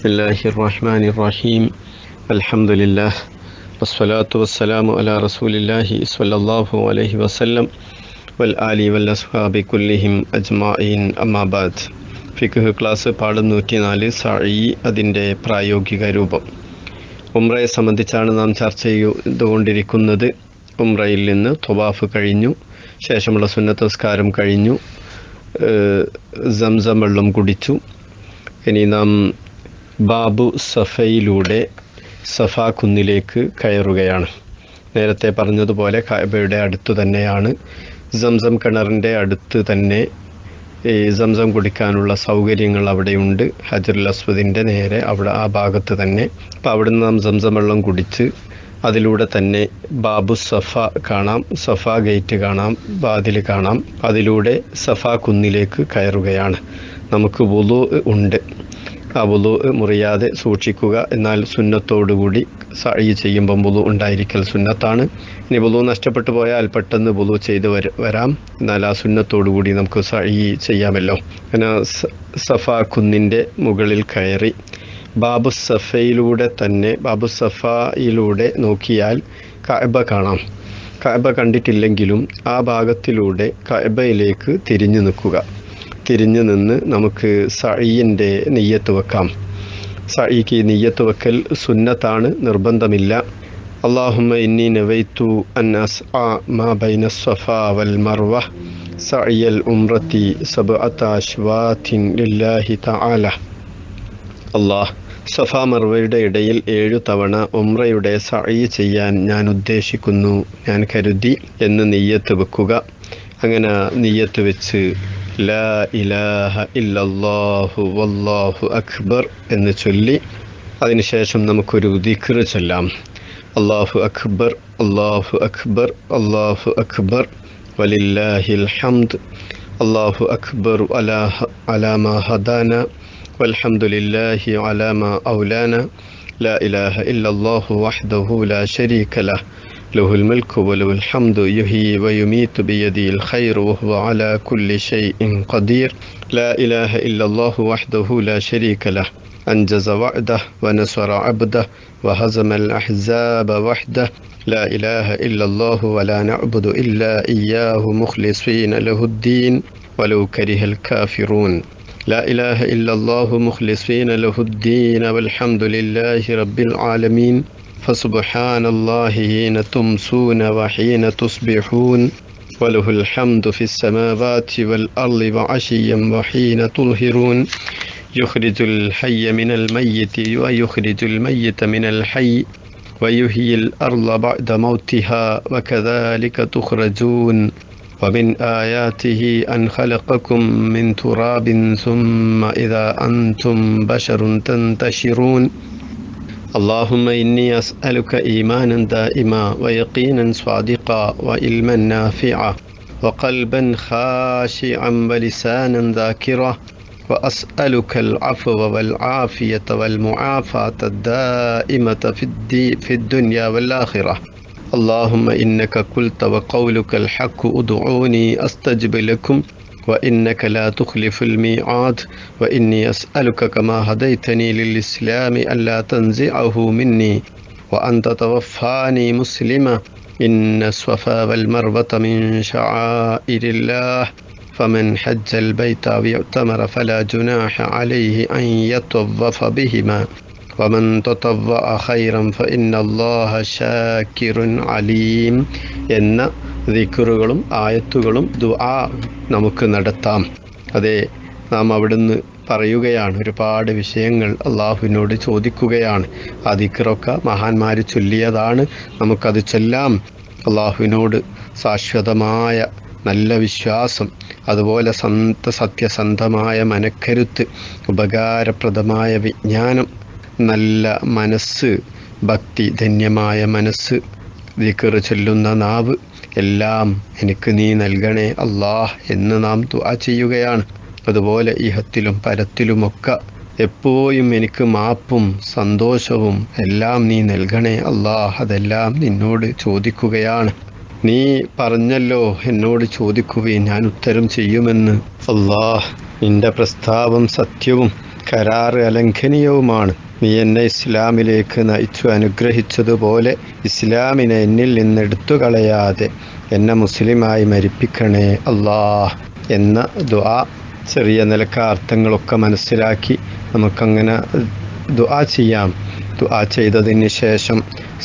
بسم الله الرحمن الرحيم الحمد لله والصلاة والسلام على رسول الله صلى الله عليه وسلم والآل والأصحاب كلهم أجمعين أما بعد ഫിഖ് class പാഠം നൂറ്റിനാല് സഴി അതിൻ്റെ പ്രായോഗിക രൂപം ഉംറയെ സംബന്ധിച്ചാണ് നാം ചർച്ച ചെയ്തുകൊണ്ടിരിക്കുന്നത് ഉംറയിൽ നിന്ന് തൊവാഫ് കഴിഞ്ഞു ശേഷമുള്ള സുന്നത്തസ്കാരം കഴിഞ്ഞു ഏഹ് സംസം വെള്ളം കുടിച്ചു ഇനി നാം ബാബു സഫയിലൂടെ സഫാ കുന്നിലേക്ക് കയറുകയാണ്. നേരത്തെ പറഞ്ഞതുപോലെ കായബയുടെ അടുത്ത് തന്നെയാണ്. സംസം കിണറിന്റെ അടുത്ത് തന്നെ ഈ സംസം കുടിക്കാനുള്ള സൗകര്യങ്ങൾ അവിടെയുണ്ട്. ഹജറുൽ അസ്വദിന്റെ നേരെ അവിടെ ആ ഭാഗത്ത് തന്നെ. അപ്പോൾ അവിടുന്ന് നാം സംസം വെള്ളം കുടിച്ച് അതിലൂടെ തന്നെ ബാബു സഫ കാണാം സഫ ഗേറ്റ് കാണാം വാതിൽ കാണാം. അതിലൂടെ സഫ കുന്നിലേക്ക് കയറുകയാണ്. നമുക്ക് വുളു ഉണ്ട്. ആ മുറിയാതെ സൂക്ഷിക്കുക. എന്നാൽ സുന്നത്തോടുകൂടി സഴി ചെയ്യുമ്പം ബുലു ഉണ്ടായിരിക്കൽ സുന്നത്താണ്. ഇനി ബുലു നഷ്ടപ്പെട്ടു പോയാൽ പെട്ടെന്ന് ബുലു ചെയ്ത് വര എന്നാൽ ആ സുന്നത്തോടുകൂടി നമുക്ക് സഴി ചെയ്യാമല്ലോ. സ- സഫ കുന്നിന്റെ മുകളിൽ കയറി ബാബു സഫയിലൂടെ തന്നെ ബാബു സഫയിലൂടെ നോക്കിയാൽ കഅബ കാണാം. കഅബ കണ്ടിട്ടില്ലെങ്കിലും ആ ഭാഗത്തിലൂടെ കഅബയിലേക്ക് തിരിഞ്ഞു നിൽക്കുക. തിരിഞ്ഞു നിന്ന് നമുക്ക് സഴിയിന്റെ നെയ്യത്ത് വെക്കാം. സഴിക്ക് നെയ്യത്ത് വെക്കൽ സുന്നത്താണ് നിർബന്ധമില്ല. അള്ളാഹുമ്മ ഇന്നി നവൈത്തു അൻ അസ് മാ ബൈന സഫ വൽ മർവ സഴിയൽ ഉംറത്തി സബ് അശ്വാത്തിൻ ലില്ലാഹി തആല. അള്ളാഹ് സഫ മർവയുടെ ഇടയിൽ ഏഴു തവണ ഉംറയുടെ സഴി ചെയ്യാൻ ഞാൻ ഉദ്ദേശിക്കുന്നു ഞാൻ കരുതി എന്ന് നെയ്യത്ത് വെക്കുക. അങ്ങനെ നെയ്യത്ത് വെച്ച് لا إله إلا الله والله أكبر. إن تولي أدين شاشم نمكورو ذكر تلام الله أكبر الله أكبر الله أكبر ولله الحمد الله أكبر على على ما هدانا والحمد لله على ما أولانا لا إله إلا الله وحده لا شريك له له الملك وله الحمد يحيي ويميت بيده الخير وهو على كل شيء قدير. لا إله إلا الله وحده لا شريك له أنجز وعده ونصر عبده وهزم الأحزاب وحده. لا إله إلا الله ولا نعبد إلا إياه مخلصين له الدين ولو كره الكافرون. لا إله إلا الله مخلصين له الدين والحمد لله رب العالمين. فسبحان الله حين تمسون وحين تصبحون وله الحمد في السماوات والأرض وعشيا وحين تظهرون. يخرج الحي من الميت ويخرج الميت من الحي ويحيي الأرض بعد موتها وكذلك تخرجون. ومن آياته أن خلقكم من تراب ثم إذا أنتم بشر تنتشرون. اللهم إني أسألك إيمانا دائما ويقينا صادقا وعلما نافعا وقلبا خاشعا ولسانا ذاكرا وأسألك العفو والعافية والمعافاة الدائمة في, الدي في الدنيا والآخرة. اللهم إنك قلت وقولك الحق ادعوني أستجب لكم. وإنك لا تخلف الميعاد وإني أسألك كما هديتني للإسلام ألا تنزعه مني وأن تتوفاني مسلمة إن الصفا والمروة من شعائر الله فمن حج البيت أو يؤتمر فلا جناح عليه أن يطوف بهما ومن تطوع خيرا فإن الله شاكر عليم إن ദിക്കറുകളും ആയത്തുകളും ദുആ നമുക്ക് നടത്താം. അതെ നാം അവിടുന്ന് പറയുകയാണ് ഒരുപാട് വിഷയങ്ങൾ അള്ളാഹുവിനോട് ചോദിക്കുകയാണ്. ആ ദിക്കറൊക്കെ മഹാന്മാർ ചൊല്ലിയതാണ് നമുക്കത് ചൊല്ലാം. അള്ളാഹുവിനോട് ശാശ്വതമായ നല്ല വിശ്വാസം അതുപോലെ സന്ത സത്യസന്ധമായ മനക്കരുത്ത് ഉപകാരപ്രദമായ വിജ്ഞാനം നല്ല മനസ്സ് ഭക്തി ധന്യമായ മനസ്സ് ദിക്കറ് ചൊല്ലുന്ന നാവ്. എല്ലാം എനിക്ക് നീ നൽകണേ അല്ലാഹ് എന്ന് നാം ദുആ ചെയ്യുകയാണ്. അതുപോലെ ഇഹത്തിലും പരത്തിലുമൊക്കെ എപ്പോഴും എനിക്ക് മാപ്പും സന്തോഷവും എല്ലാം നീ നൽകണേ അല്ലാഹ് അതെല്ലാം നിന്നോട് ചോദിക്കുകയാണ്. നീ പറഞ്ഞല്ലോ എന്നോട് ചോദിക്കുകയും ഞാൻ ഉത്തരം ചെയ്യുമെന്ന്. അള്ളാഹ് നിന്റെ പ്രസ്താവം സത്യവും കരാറ് അലംഘനീയവുമാണ്. നീ എന്നെ ഇസ്ലാമിലേക്ക് നയിച്ചു അനുഗ്രഹിച്ചതുപോലെ ഇസ്ലാമിനെ എന്നിൽ നിന്നെടുത്തു കളയാതെ എന്നെ മുസ്ലിമായി മരിപ്പിക്കണേ അല്ലാഹ് എന്ന ദുആ ചെറിയ നിലക്കാർത്ഥങ്ങളൊക്കെ മനസ്സിലാക്കി നമുക്കങ്ങനെ ദുആ ചെയ്യാം. ദുആ ചെയ്തതിന് ശേഷം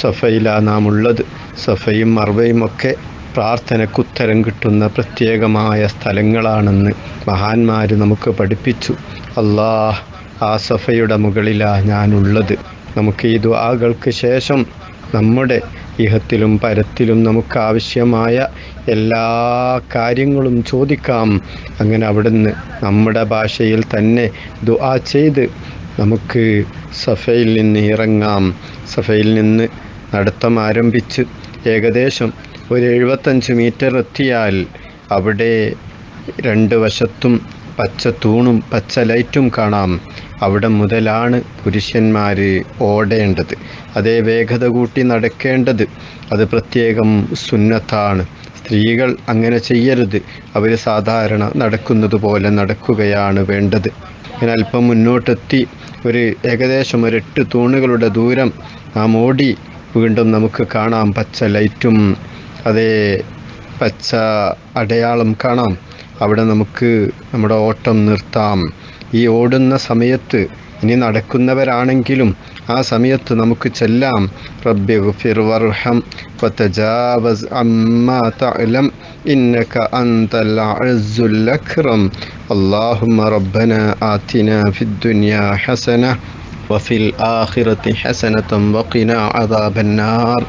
സഫയിലാണ് നാം ഉള്ളത് സഫയും മർവയും ഒക്കെ പ്രാർത്ഥനക്കുത്തരം കിട്ടുന്ന പ്രത്യേകമായ സ്ഥലങ്ങളാണെന്ന് മഹാന്മാർ നമുക്ക് പഠിപ്പിച്ചു. അള്ളാഹ് ആ സഫയുടെ മുകളിലാണ് ഞാനുള്ളത്. നമുക്ക് ഈ ദുആകൾക്ക് ശേഷം നമ്മുടെ ഇഹത്തിലും പരത്തിലും നമുക്ക് ആവശ്യമായ എല്ലാ കാര്യങ്ങളും ചോദിക്കാം. അങ്ങനെ അവിടുന്ന് നമ്മുടെ ഭാഷയിൽ തന്നെ ദുആ ചെയ്ത് നമുക്ക് സഫയിൽ നിന്ന് ഇറങ്ങാം. സഫയിൽ നിന്ന് നടത്തം ആരംഭിച്ച് ഏകദേശം ഒരു എഴുപത്തഞ്ച് മീറ്റർ എത്തിയാൽ അവിടെ രണ്ട് വശത്തും പച്ച തൂണും പച്ച ലൈറ്റും കാണാം. അവിടെ മുതലാണ് പുരുഷന്മാർ ഓടേണ്ടത്. അതേ വേഗത കൂട്ടി നടക്കേണ്ടത്. അത് പ്രത്യേകം സുന്നത്താണ്. സ്ത്രീകൾ അങ്ങനെ ചെയ്യരുത്. അവർ സാധാരണ നടക്കുന്നത് പോലെ നടക്കുകയാണ് വേണ്ടത്. അങ്ങനെ അല്പം മുന്നോട്ടെത്തി. ഒരു ഏകദേശം ഒരു എട്ട് തൂണുകളുടെ ദൂരം നാം ഓടി വീണ്ടും നമുക്ക് കാണാം പച്ച ലൈറ്റും. അതേ പച്ച അടയാളം കാണാം. അവിടെ നമുക്ക് നമ്മുടെ ഓട്ടം നിർത്താം ഈ ഓടുന്ന സമയത്ത് ഇനി നടക്കുന്നവരാണെങ്കിലും ആ സമയത്ത് നമുക്ക് ചെല്ലാം റബ്ബി ഗുഫിർ വർഹം വതജാവസ് അമ്മാ തഅലം ഇന്നക അൻതൽ അസ്സുൽ അക്രം اللهم ربنا آتنا في الدنيا حسنة وفي الآخرة حسنة وقنا عذاب النار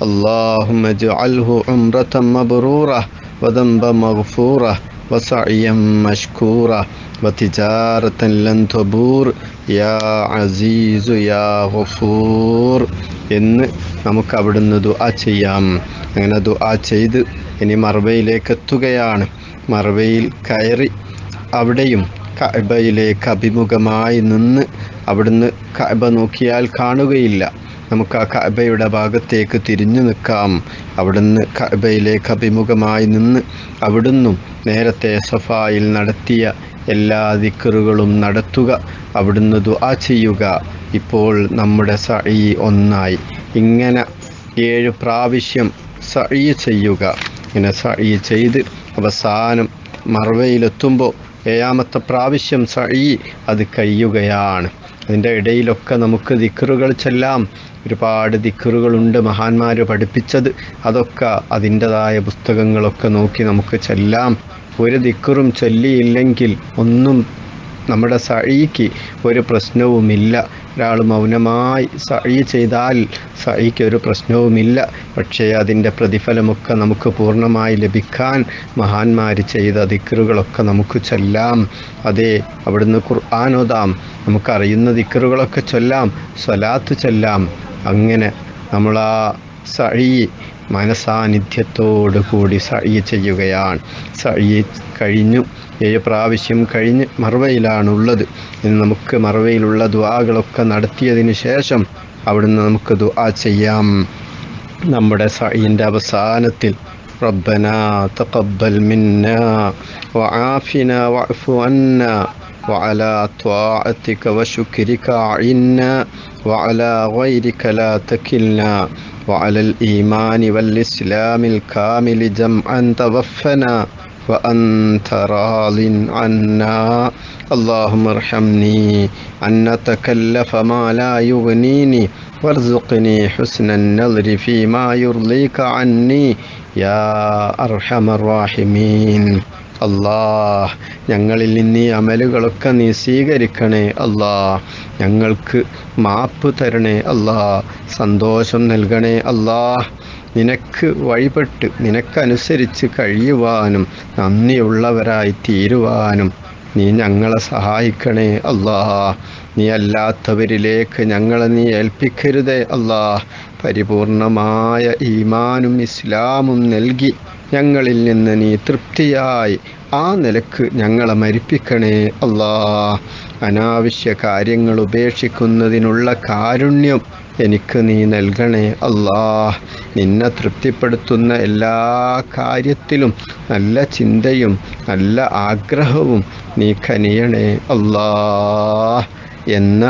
اللهم اجعله عمرة مبرورة وذنبا مغفورة وسعيا مشكورا وتجارة لن تبور يا عزيز يا غفور എന്ന് നമുക്ക് അവിടുന്ന് ദുആ ചെയ്യാം അങ്ങനെ ദുആ ചെയ്ത് ഇനി മർവയിലേക്ക് എത്തുകയാണ് മർവയിൽ കയറി അവിടെയും കഅബയിലേക്ക് അഭിമുഖമായി നിന്ന് അവിടുന്ന് കഅബ നോക്കിയാൽ കാണുകയില്ല നമുക്ക് ആ കഅബയുടെ ഭാഗത്തേക്ക് തിരിഞ്ഞു നിൽക്കാം. അവിടുന്ന് കഅബയിലേക്ക് അഭിമുഖമായി നിന്ന് അവിടുന്നും നേരത്തെ സഫായിൽ നടത്തിയ എല്ലാ ദിക്കറുകളും നടത്തുക അവിടുന്ന് ദുആ ചെയ്യുക. ഇപ്പോൾ നമ്മുടെ സഈ ഒന്നായി. ഇങ്ങനെ ഏഴ് പ്രാവശ്യം സഈ ചെയ്യുക. ഇങ്ങനെ സഈ ചെയ്ത് അവസാനം മറവയിലെത്തുമ്പോൾ ഏഴാമത്തെ പ്രാവശ്യം സഈ അത് കഴിയുകയാണ്. അതിന്റെ ഇടയിലൊക്കെ നമുക്ക് ദിക്കറുകൾ ചെല്ലാം. ഒരുപാട് ദിക്കറുകളുണ്ട് മഹാന്മാർ പഠിപ്പിച്ചത്. അതൊക്കെ അതിന്റെതായ പുസ്തകങ്ങളൊക്കെ നോക്കി നമുക്ക് ചെല്ലാം. ഒരു ദിക്കറും ചൊല്ലിയില്ലെങ്കിൽ ഒന്നും നമ്മുടെ സഴിക്ക് ഒരു പ്രശ്നവുമില്ല. ഒരാൾ മൗനമായി സഴി ചെയ്താൽ സഴിക്ക് ഒരു പ്രശ്നവുമില്ല. പക്ഷേ അതിന്റെ പ്രതിഫലമൊക്കെ നമുക്ക് പൂർണമായി ലഭിക്കാൻ മഹാന്മാർ ചെയ്ത ദിക്കറുകളൊക്കെ നമുക്ക് ചൊല്ലാം. അതെ അവിടുന്ന് ഖുർആാനോദാം നമുക്കറിയുന്ന ദിക്കറുകളൊക്കെ ചൊല്ലാം. സ്വലാത്ത് ചൊല്ലാം. അങ്ങനെ നമ്മൾ ആ സഴി മനസാന്നിധ്യത്തോടു കൂടി സഴി ചെയ്യുകയാണ് സഴി കഴിഞ്ഞു ഏഴ് പ്രാവശ്യം കഴിഞ്ഞ് മറവയിലാണുള്ളത് ഇനി നമുക്ക് മറവയിലുള്ള ദുആകളൊക്കെ നടത്തിയതിന് ശേഷം അവിടുന്ന് നമുക്ക് ദുആ ചെയ്യാം നമ്മുടെ സഈൻ്റെ അവസാനത്തിൽ ربنا تقبل منا وعافنا واعف عنا وعلى طاعتك وشكرك أعنا وعلى غيرك لا تكلنا. وعلى الإيمان والإسلام الكامل جمعا توفنا. وأنت راض عنا. اللهم ارحمني أن نتكلف ما لا يغنيني. وارزقني حسن النظر فيما يرضيك عني. يا أرحم الراحمين. അല്ലാഹ് ഞങ്ങളിൽ നിന്ന് ഈ അമലുകളൊക്കെ നീ സ്വീകരിക്കണേ അല്ലാ. ഞങ്ങൾക്ക് മാപ്പ് തരണേ അല്ലാ. സന്തോഷം നൽകണേ അല്ലാ. നിനക്ക് വഴിപെട്ട് നിനക്കനുസരിച്ച് കഴിയുവാനും നന്ദിയുള്ളവരായി തീരുവാനും നീ ഞങ്ങളെ സഹായിക്കണേ അല്ലാ. നീ അല്ലാത്തവരിലേക്ക് ഞങ്ങളെ നീ ഏൽപ്പിക്കരുതേ അല്ലാ. പരിപൂർണമായ ഈമാനും ഇസ്ലാമും നൽകി ഞങ്ങളിൽ നിന്ന് നീ തൃപ്തിയായി. ആ നിലയ്ക്ക് ഞങ്ങളെ മരിപ്പിക്കണേ അല്ലാ. അനാവശ്യ കാര്യങ്ങൾ ഉപേക്ഷിക്കുന്നതിനുള്ള കാരുണ്യം എനിക്ക് നീ നൽകണേ അല്ലാ. നിന്നെ തൃപ്തിപ്പെടുത്തുന്ന എല്ലാ കാര്യത്തിലും നല്ല ചിന്തയും നല്ല ആഗ്രഹവും നീ കനിയണേ അല്ലാ. എന്ന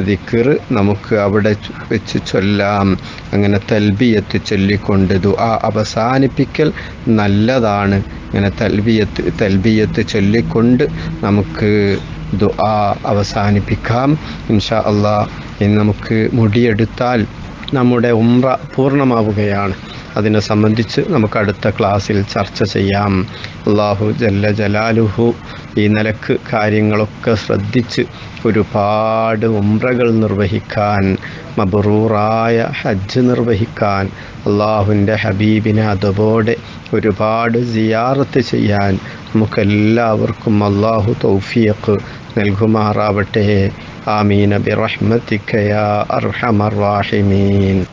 ദിക്കർ നമുക്ക് അവിടെ വെച്ച് ചൊല്ലാം. അങ്ങനെ തൽബിയത്ത് ചൊല്ലിക്കൊണ്ട് ദുആ അവസാനിപ്പിക്കൽ നല്ലതാണ്. ഇങ്ങനെ തൽബിയത്ത് തൽബിയത്ത് ചൊല്ലിക്കൊണ്ട് നമുക്ക് ദുആ അവസാനിപ്പിക്കാം. ഇൻഷാ അള്ളാ ഇനി നമുക്ക് മുടിയെടുത്താൽ നമ്മുടെ ഉംറ പൂർണമാവുകയാണ്. അതിനെ സംബന്ധിച്ച് നമുക്ക് അടുത്ത ക്ലാസ്സിൽ ചർച്ച ചെയ്യാം. അള്ളാഹു ജല്ല ജലാലുഹു ഈ നിലയ്ക്ക് കാര്യങ്ങളൊക്കെ ശ്രദ്ധിച്ച് ഒരുപാട് ഉംറകൾ നിർവഹിക്കാൻ മബറൂറായ ഹജ്ജ് നിർവഹിക്കാൻ അള്ളാഹുവിന്റെ ഹബീബിനെ അതുപോലെ ഒരുപാട് സിയാറത്ത് ചെയ്യാൻ നമുക്കെല്ലാവർക്കും അള്ളാഹു തൗഫിയക്ക് നൽകുമാറാവട്ടെ. ആമീന ബിറഹ്മത്തിക്കയ അർഹമർ റാഹിമീൻ.